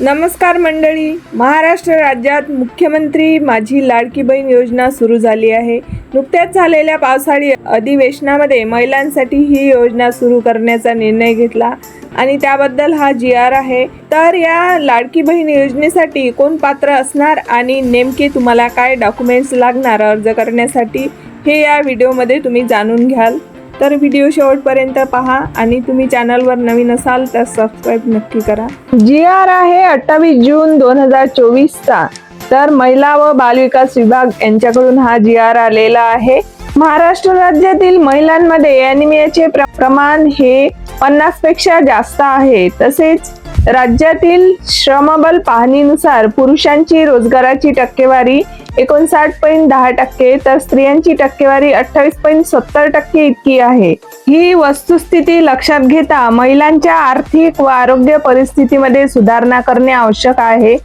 नमस्कार मंडळी. महाराष्ट्र राज्यात मुख्यमंत्री माझी लाडकी बहीण योजना सुरू झाली आहे. नुकत्याच झालेल्या पावसाळी अधिवेशनामध्ये महिलांसाठी ही योजना सुरू करण्याचा निर्णय घेतला आणि त्याबद्दल हा जी आर आहे. तर या लाडकी बहीण योजनेसाठी कोण पात्र असणार आणि नेमके तुम्हाला काय डॉक्युमेंट्स लागणार अर्ज करण्यासाठी हे या व्हिडिओमध्ये तुम्ही जाणून घ्याल. तर व्हिडिओ शेवटपर्यंत पहा आणि तुम्ही चॅनलवर नवीन असाल तर सबस्क्राईब नक्की करा. जी आर आहे अठ्ठावीस जून दोन हजार चोवीसचा. तर महिला व बालविकास विभाग यांच्याकडून हा जी आर आलेला आहे. महाराष्ट्र राज्यातील महिलांमध्ये अॅनिमियाचे प्रमाण हे पन्नासपेक्षा जास्त आहे. तसेच राज्यातील श्रमबल पाहणीनुसार पुरुषांची रोजगाराची टक्केवारी एकोणसाठ पॉईंट दहा टक्के तर स्त्रियांची टक्केवारी अठ्ठावीस पॉईंट सत्तर टक्के इतकी आहे. ही वस्तुस्थिती लक्षात घेता महिलांच्या आर्थिक व आरोग्य परिस्थितीमध्ये सुधारणा करणे आवश्यक आहे.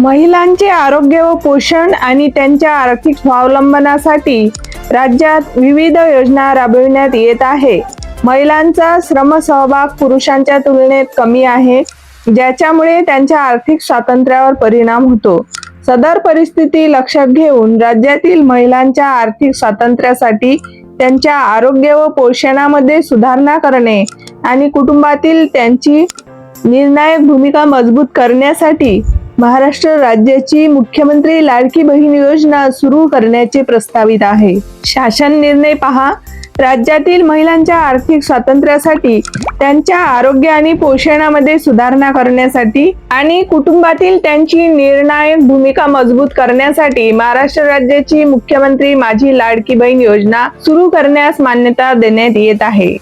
महिलांचे आरोग्य व पोषण आणि त्यांच्या आर्थिक स्वावलंबनासाठी राज्यात विविध योजना राबविण्यात येत आहे. महिलांचा श्रम सहभाग पुरुषांच्या तुलनेत कमी आहे. ज्याच्यामुळे त्यांच्या आर्थिक स्वातंत्र्यावर परिणाम होतो. सदर परिस्थिती लक्षात घेऊन राज्यातील महिलांच्या आर्थिक स्वातंत्र्यासाठी त्यांच्या आरोग्य व पोषणामध्ये सुधारणा करणे आणि कुटुंबातील त्यांची निर्णायक भूमिका मजबूत करण्यासाठी महाराष्ट्र राज्याची मुख्यमंत्री लाडकी बहीण योजना सुरू करण्याचे प्रस्तावित आहे. शासन निर्णय पहा. राज्यातील महिलांच्या आर्थिक स्वातंत्र्यासाठी त्यांच्या आरोग्य आणि पोषणामध्ये सुधारणा करण्यासाठी आणि कुटुंबातील त्यांची निर्णायक भूमिका मजबूत करण्यासाठी महाराष्ट्र राज्याची मुख्यमंत्री माझी लाडकी बहीण योजना सुरू करण्यास मान्यता देण्यात येत आहे.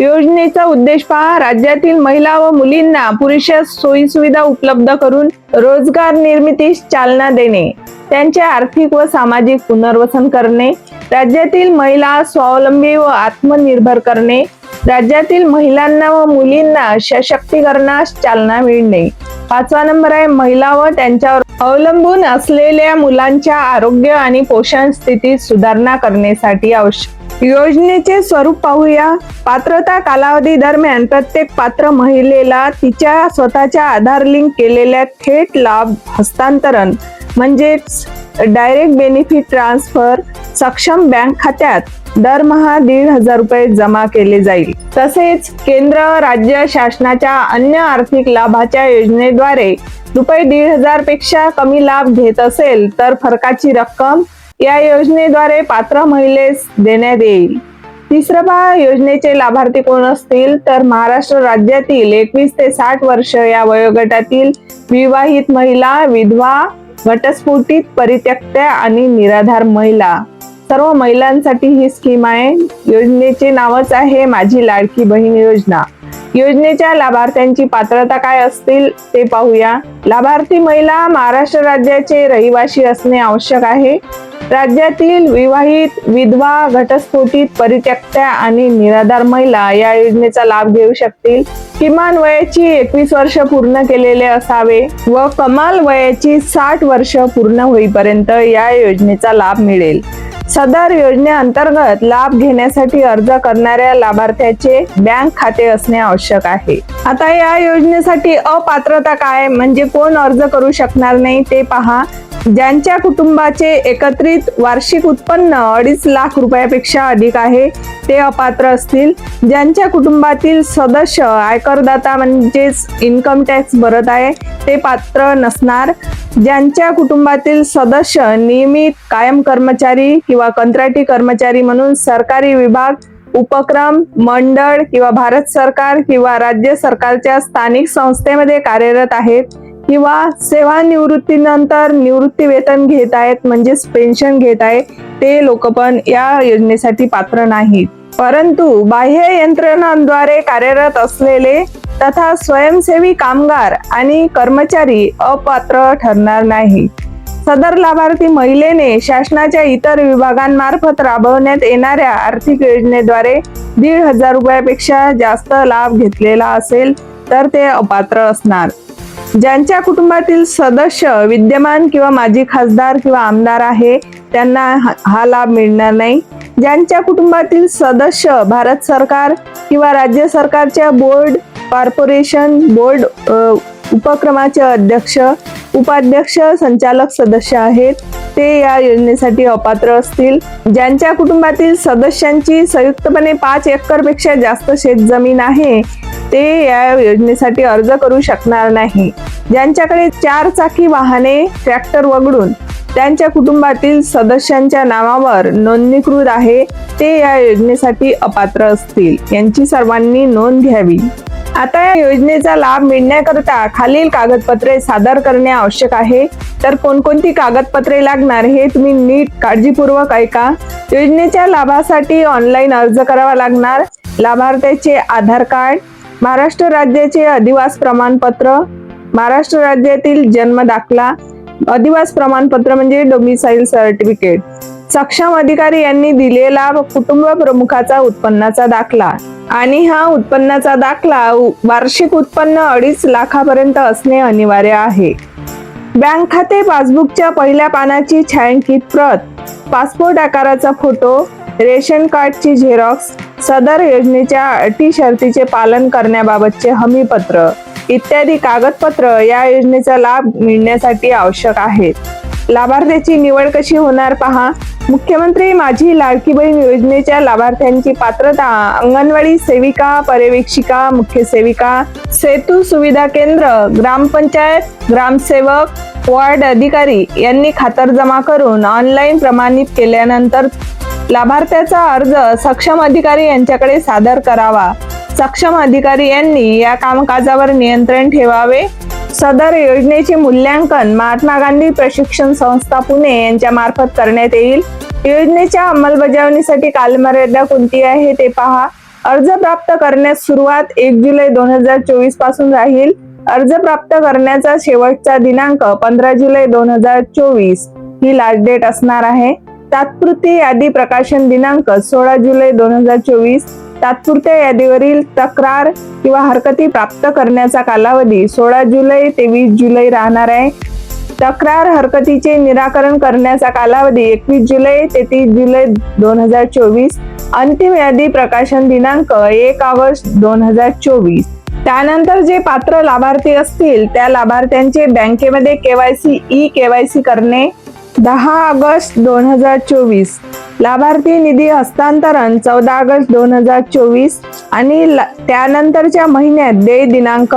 योजनेचा उद्देश पहा. राज्यातील महिला व मुलींना पुरेशा सोयी सुविधा उपलब्ध करून रोजगार निर्मितीस चालना देणे. त्यांचे आर्थिक व सामाजिक पुनर्वसन करणे. राज्यातील महिला स्वावलंबी व आत्मनिर्भर करणे. राज्यातील महिलांना व मुलींना सशक्तीकरणास चालना मिळणे. पाचवा नंबर आहे महिला व त्यांच्यावर अवलंबून असलेल्या मुलांच्या आरोग्य आणि पोषण स्थितीत सुधारणा करण्यासाठी आवश्यक योजनेचे स्वरूप पाहूया. पात्रता कालावधी दरम्यान प्रत्येक पात्र महिलेला तिच्या स्वतःच्या आधार लिंक केलेल्या थेट लाभ हस्तांतरण म्हणजेच डायरेक्ट बेनिफिट ट्रान्सफर सक्षम बँक खात्यात दरमहा दीड हजार रुपये जमा केले जाईल. तसेच केंद्र राज्य शासनाच्या अन्य आर्थिक लाभाच्या योजनेद्वारे रुपये दीड हजारपेक्षा कमी लाभ घेत असेल तर फरकाची रक्कम या योजनेद्वारे पात्र महिलेस देण्यात येईल. तिसरं पहा योजनेचे लाभार्थी कोण असतील? तर महाराष्ट्र राज्यातील एकवीस ते साठ वर्ष या वयोगटातील विवाहित महिला विधवा घटस्फोटित परित्यक्त्या आणि निराधार महिला. सर्व महिलांसाठी ही स्कीम आहे. योजनेचे नावच आहे माझी लाडकी बहीण योजना. योजनेच्या लाभार्थ्यांची पात्रता काय असतील ते पाहूया. लाभार्थी महिला महाराष्ट्र राज्याचे रहिवासी असणे आवश्यक आहे. राज्यातील विवाहित विधवा घटस्फोटित परित्यक्त्या आणि निराधार महिला या योजनेचा लाभ घेऊ शकतील? किमान वयाची एकवीस वर्ष पूर्ण केलेले असावे व कमाल वयाची साठ वर्ष पूर्ण होईपर्यंत या योजनेचा लाभ मिळेल. सदर योजनेअंतर्गत लाभ घेण्यासाठी अर्ज करणाऱ्या लाभार्थ्याचे बँक खाते असणे आवश्यक आहे. आता या योजनेसाठी अपात्रता काय? म्हणजे कोण अर्ज करू शकणार नाही ते पहा. ज्यांच्या कुटुंबाचे एकत्रित वार्षिक उत्पन्न अडीच लाख रुपयापेक्षा अधिक आहे ते अपात्र असतील. ज्यांच्या कुटुंबातील सदस्य आयकरदाता म्हणजेच इन्कम टॅक्स भरत आहे ते पात्र नसणार. ज्यांच्या कुटुंबातील सदस्य नियमित कायम कर्मचारी किंवा कंत्राटी कर्मचारी म्हणून सरकारी विभाग उपक्रम मंडळ किंवा भारत सरकार किंवा राज्य सरकारच्या स्थानिक संस्थेमध्ये कार्यरत आहेत किंवा सेवानिवृत्तीनंतर निवृत्ती वेतन घेत आहेत म्हणजेच पेन्शन घेत आहे ते लोक पण या योजनेसाठी पात्र नाहीत. परंतु बाह्य यंत्रणांद्वारे कार्यरत असलेले तथा स्वयंसेवी कामगार आणि कर्मचारी अपात्र ठरणार नाही. सदर लाभार्थी महिलेने शासनाच्या इतर विभागांमार्फत राबवण्यात येणाऱ्या आर्थिक योजनेद्वारे दीड हजार रुपयापेक्षा जास्त लाभ घेतलेला असेल तर ते अपात्र असणार. ज्यांच्या कुटुंबातील सदस्य विद्यमान किंवा माजी खासदार किंवा आमदार आहे त्यांना हा- हा लाभ मिळणार नाही. ज्यांच्या कुटुंबातील सदस्य भारत सरकार किंवा राज्य सरकारच्या बोर्ड कॉर्पोरेशन बोर्ड उपक्रमाचे अध्यक्ष उपाध्यक्ष संचालक सदस्य आहेत ते या योजनेसाठी अपात्र असतील. ज्यांच्या कुटुंबातील सदस्यांची संयुक्तपणे पाच एकरपेक्षा जास्त शेतजमीन आहे ते या योजनेसाठी अर्ज करू शकणार नाही. ज्यांच्याकडे चार चाकी वाहने ट्रॅक्टर वगळून त्यांच्या कुटुंबातील सदस्यांच्या नावावर नोंदणीकृत आहे ते या योजनेसाठी अपात्र असतील यांची सर्वांनी नोंद घ्यावी. आता या योजनेचा लाभ मिळण्याकरता खालील कागदपत्रे सादर करणे आवश्यक आहे. तर कोणकोणती कागदपत्रे लागणार हे तुम्ही नीट काळजीपूर्वक ऐका. योजनेच्या लाभासाठी ऑनलाईन अर्ज करावा लागणार. लाभार्थ्याचे आधार कार्ड महाराष्ट्र राज्याचे अधिवास प्रमाणपत्र महाराष्ट्र राज्यातील जन्म दाखला अधिवास प्रमाणपत्र म्हणजे डोमिसाईल सर्टिफिकेट सक्षम अधिकारी यांनी दिलेला कुटुंब प्रमुखाचा उत्पन्नाचा दाखला. आणि हा उत्पन्नाचा दाखला वार्षिक उत्पन्न अडीच लाखापर्यंत असणे अनिवार्य आहे. बँक खाते पासबुकच्या पहिल्या पानाची छायांकित प्रत पासपोर्ट आकाराचा फोटो रेशन कार्डची झेरॉक्स सदर योजनेच्या अटी शर्तीचे पालन करण्याबाबतचे हमीपत्र. इत्यादी कागदपत्र या योजनेचा लाभ मिळण्यासाठी आवश्यक आहेत. लाभार्थ्याची निवड कशी होणार पहा. मुख्यमंत्री माझी लाडकी बहीण योजनेच्या लाभार्थ्यांची पात्रता अंगणवाडी सेविका पर्यवेक्षिका मुख्य सेविका सेतू सुविधा केंद्र ग्रामपंचायत ग्रामसेवक वॉर्ड अधिकारी यांनी खातर जमा करून ऑनलाईन प्रमाणित केल्यानंतर लाभार्थ्याचा अर्ज सक्षम अधिकारी यांच्याकडे सादर करावा. सक्षम अधिकारी यांनी या कामकाजावर नियंत्रण ठेवावे. सदर योजनेचे मूल्यांकन महात्मा गांधी प्रशिक्षण संस्था पुणे यांच्या मार्फत करण्यात येईल. योजनेच्या अंमलबजावणीसाठी कालमर्यादा कोणती आहे ते पहा. अर्ज प्राप्त करण्यास सुरुवात एक जुलै दोन हजार चोवीसपासून राहील. अर्ज प्राप्त करण्याचा शेवटचा दिनांक पंधरा जुलै दोन हजार चोवीस ही लास्ट डेट असणार आहे. तात्पुरती यादी प्रकाशन दिनांक सोळा जुलै दोन हजार चोवीस तात्पुरत्या यादीवरील तक्रार किंवा हरकती प्राप्त करण्याचा कालावधी सोळा जुलै ते वीस जुलै राहणार आहे. तक्रार हरकतीचे निराकरण करण्याचा कालावधी एकवीस जुलै ते तीस जुलै दोन हजार चोवीस. अंतिम यादी प्रकाशन दिनांक एक ऑगस्ट दोन हजार चोवीस. त्यानंतर जे पात्र लाभार्थी असतील त्या लाभार्थ्यांचे बँकेमध्ये केवायसी ई केवायसी करणे दहा ऑगस्ट दोन हजार चोवीस. लाभार्थी निधी हस्तांतरण चौदा ऑगस्ट दोन हजार चोवीस आणि त्यानंतरच्या महिन्यात देय दिनांक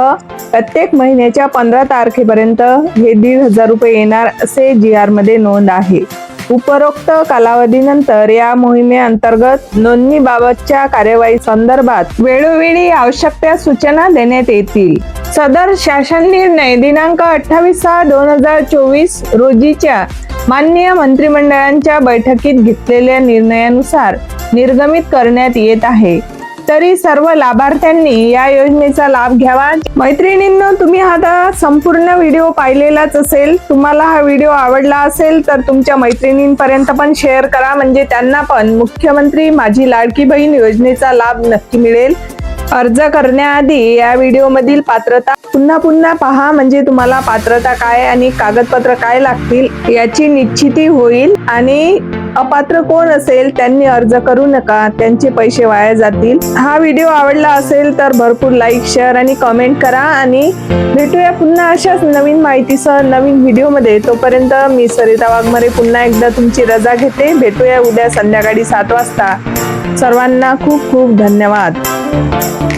प्रत्येक महिन्याच्या पंधरा तारखेपर्यंत हे दीड हजार रुपये येणार असे जी आरमध्ये नोंद आहे. उपरोक्त कालावधीनंतर या मोहिमेअंतर्गत नोंदणीबाबतच्या कार्यवाही संदर्भात वेळोवेळी आवश्यक त्या सूचना देण्यात येतील. सदर शासन निर्णय दिनांक अठ्ठावीस सहा दोन हजार चोवीस रोजीच्या माननीय मंत्रिमंडळांच्या बैठकीत घेतलेल्या निर्णयानुसार निर्गमित करण्यात येत आहे. तरी सर्व लाभार्थ्यांनी या योजनेचा लाभ घ्यावा. मैत्रिणींनो तुम्ही हा आता संपूर्ण व्हिडिओ पाहिलेलाच असेल तुम्हाला हा व्हिडिओ आवडला असेल तर तुमच्या मैत्रिणींपर्यंत पण शेअर करा. म्हणजे त्यांना पण मुख्यमंत्री माझी लाडकी बहीण योजनेचा लाभ नक्की मिळेल. अर्ज करण्याआधी या व्हिडिओमधील पात्रता पुन्हा पुन्हा पहा. म्हणजे तुम्हाला पात्रता काय आणि कागदपत्र काय लागतील याची निश्चिती होईल. आणि अपात्र कोण असेल त्यांनी अर्ज करू नका. त्यांचे पैसे वाया जातील. हा व्हिडिओ आवडला असेल तर भरपूर लाईक शेअर आणि कमेंट करा. आणि भेटूया पुन्हा अशाच नवीन माहितीसह नवीन व्हिडिओमध्ये. तोपर्यंत मी सरिता वाघमारे पुन्हा एकदा तुमची रजा घेते. भेटूया उद्या संध्याकाळी सात वाजता. सर्वांना खूप खूप धन्यवाद. Thank